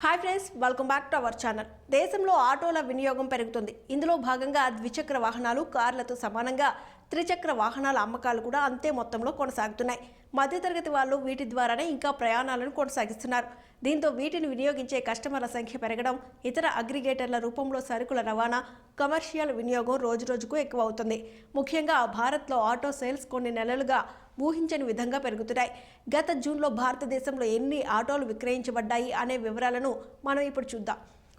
Hi friends welcome back to our channel దేశంలో ఆటోల వినియోగం పెరుగుతుంది. ఇందులో భాగంగా ద్విచక్ర వాహనాలు కార్లతో సమానంగా త్రిచక్ర వాహనాల అమ్మకాలు కూడా అంతే మొత్తంలో కొనసాగుతున్నాయి. మధ్యతరగతి వాళ్ళు వీటి ద్వారానే ఇంకా ప్రయాణాలను కొనసాగిస్తున్నారు. దీంతో వీటిని వినియోగించే కస్టమర్ల సంఖ్య పెరగడం ఇతర అగ్రిగేటర్ల రూపంలో సరుకుల రవాణా కమర్షియల్ వినియోగం రోజురోజుకు ఎక్కువ అవుతుంది. ముఖ్యంగా భారత్లో ఆటో సేల్స్ కొన్ని నెలలుగా ఊహించని విధంగా పెరుగుతున్నాయి. గత జూన్లో భారతదేశంలో ఎన్ని ఆటోలు విక్రయించబడ్డాయి అనే వివరాలను మనం ఇప్పుడు చూద్దాం.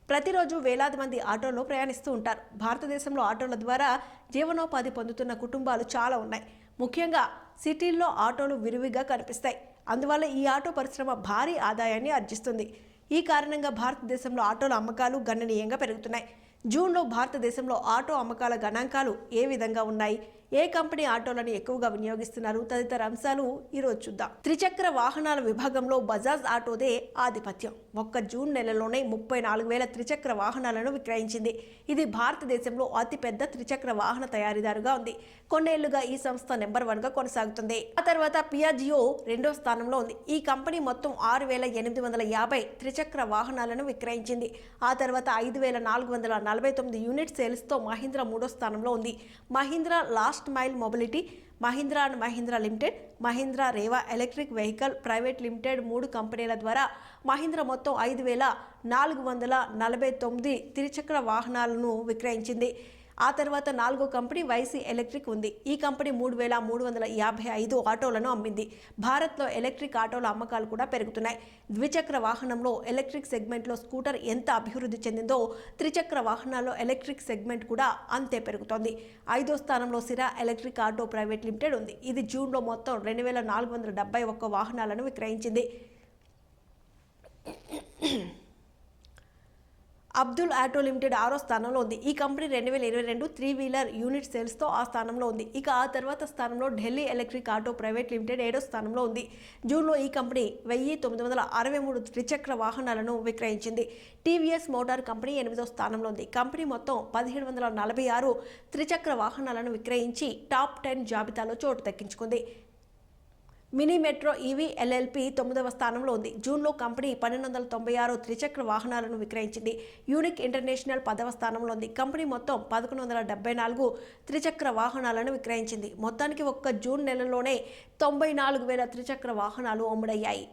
ప్రతిరోజు వేలాది మంది ఆటోలో ప్రయాణిస్తూ ఉంటారు. భారతదేశంలో ఆటోల ద్వారా జీవనోపాధి పొందుతున్న కుటుంబాలు చాలా ఉన్నాయి. ముఖ్యంగా సిటీల్లో ఆటోలు విరివిగా కనిపిస్తాయి. అందువల్ల ఈ ఆటో పరిశ్రమ భారీ ఆదాయాన్ని ఆర్జిస్తుంది. ఈ కారణంగా భారతదేశంలో ఆటోల అమ్మకాలు గణనీయంగా పెరుగుతున్నాయి. జూన్లో భారతదేశంలో ఆటో అమ్మకాల గణాంకాలు ఏ విధంగా ఉన్నాయి? ఏ కంపెనీ ఆటోలను ఎక్కువగా వినియోగిస్తున్నారు? తదితర అంశాలు ఈరోజు చూద్దాం. త్రిచక్ర వాహనాల విభాగంలో బజాజ్ ఆటోదే ఆధిపత్యం. ఒక్క జూన్ నెలలోనే ముప్పై నాలుగు వేల త్రిచక్ర వాహనాలను విక్రయించింది. ఇది భారతదేశంలో అతిపెద్ద త్రిచక్ర వాహన తయారీదారుగా ఉంది. కొన్నేళ్ళుగా ఈ సంస్థ నెంబర్ వన్గా కొనసాగుతుంది. ఆ తర్వాత పియాజియో రెండో స్థానంలో ఉంది. ఈ కంపెనీ మొత్తం ఆరు వేల ఎనిమిది వందల యాభై త్రిచక్ర వాహనాలను విక్రయించింది. ఆ తర్వాత ఐదు వేల నాలుగు వందల నలభై తొమ్మిది యూనిట్ సేల్స్తో మహీంద్రా మూడో స్థానంలో ఉంది. Mahindra last mile mobility Mahindra and Mahindra limited Mahindra Reva electric vehicle private limited మూడు కంపెనీల ద్వారా మహీంద్రా మొత్తం ఐదు వేల నాలుగు వందల నలభై తొమ్మిది త్రిచక్ర వాహనాలను విక్రయించింది. ఆ తర్వాత నాలుగో కంపెనీ వైసీ ఎలక్ట్రిక్ ఉంది. ఈ కంపెనీ మూడు వేల మూడు వందల యాభై ఐదు ఆటోలను అమ్మింది. భారత్లో ఎలక్ట్రిక్ ఆటోల అమ్మకాలు కూడా పెరుగుతున్నాయి. ద్విచక్ర వాహనంలో ఎలక్ట్రిక్ సెగ్మెంట్లో స్కూటర్ ఎంత అభివృద్ధి చెందిందో త్రిచక్ర వాహనాల్లో ఎలక్ట్రిక్ సెగ్మెంట్ కూడా అంతే పెరుగుతోంది. ఐదో స్థానంలో సిరా ఎలక్ట్రిక్ ఆటో ప్రైవేట్ లిమిటెడ్ ఉంది. ఇది జూన్లో మొత్తం రెండు వేల నాలుగు వందల డెబ్బై ఒక్క వాహనాలను విక్రయించింది. అబ్దుల్ ఆటో లిమిటెడ్ ఆరో స్థానంలో ఉంది. ఈ కంపెనీ రెండు వేల ఇరవై రెండు త్రీ వీలర్ యూనిట్ సేల్స్తో ఆ స్థానంలో ఉంది. ఇక ఆ తర్వాత స్థానంలో Delhi electric auto private limited ఏడో స్థానంలో ఉంది. జూన్లో ఈ కంపెనీ వెయ్యి తొమ్మిది వందల అరవై మూడు త్రిచక్ర వాహనాలను విక్రయించింది. టీవీఎస్ మోటార్ కంపెనీ ఎనిమిదో స్థానంలో ఉంది. కంపెనీ మొత్తం పదిహేడు వందల నలభై ఆరు త్రిచక్ర వాహనాలను విక్రయించి టాప్ టెన్ జాబితాలో చోటు దక్కించుకుంది. మినీ మెట్రో ఈవీ ఎల్ఎల్పి తొమ్మిదవ స్థానంలో ఉంది. జూన్లో కంపెనీ పన్నెండు వందల తొంభై ఆరు త్రిచక్ర వాహనాలను విక్రయించింది. యూనిక్ ఇంటర్నేషనల్ పదవ స్థానంలో ఉంది. కంపెనీ మొత్తం పదకొండు వందల డెబ్బై నాలుగు త్రిచక్ర వాహనాలను విక్రయించింది. మొత్తానికి ఒక్క జూన్ నెలలోనే తొంభై నాలుగు వేల త్రిచక్ర వాహనాలు అమ్ముడయ్యాయి.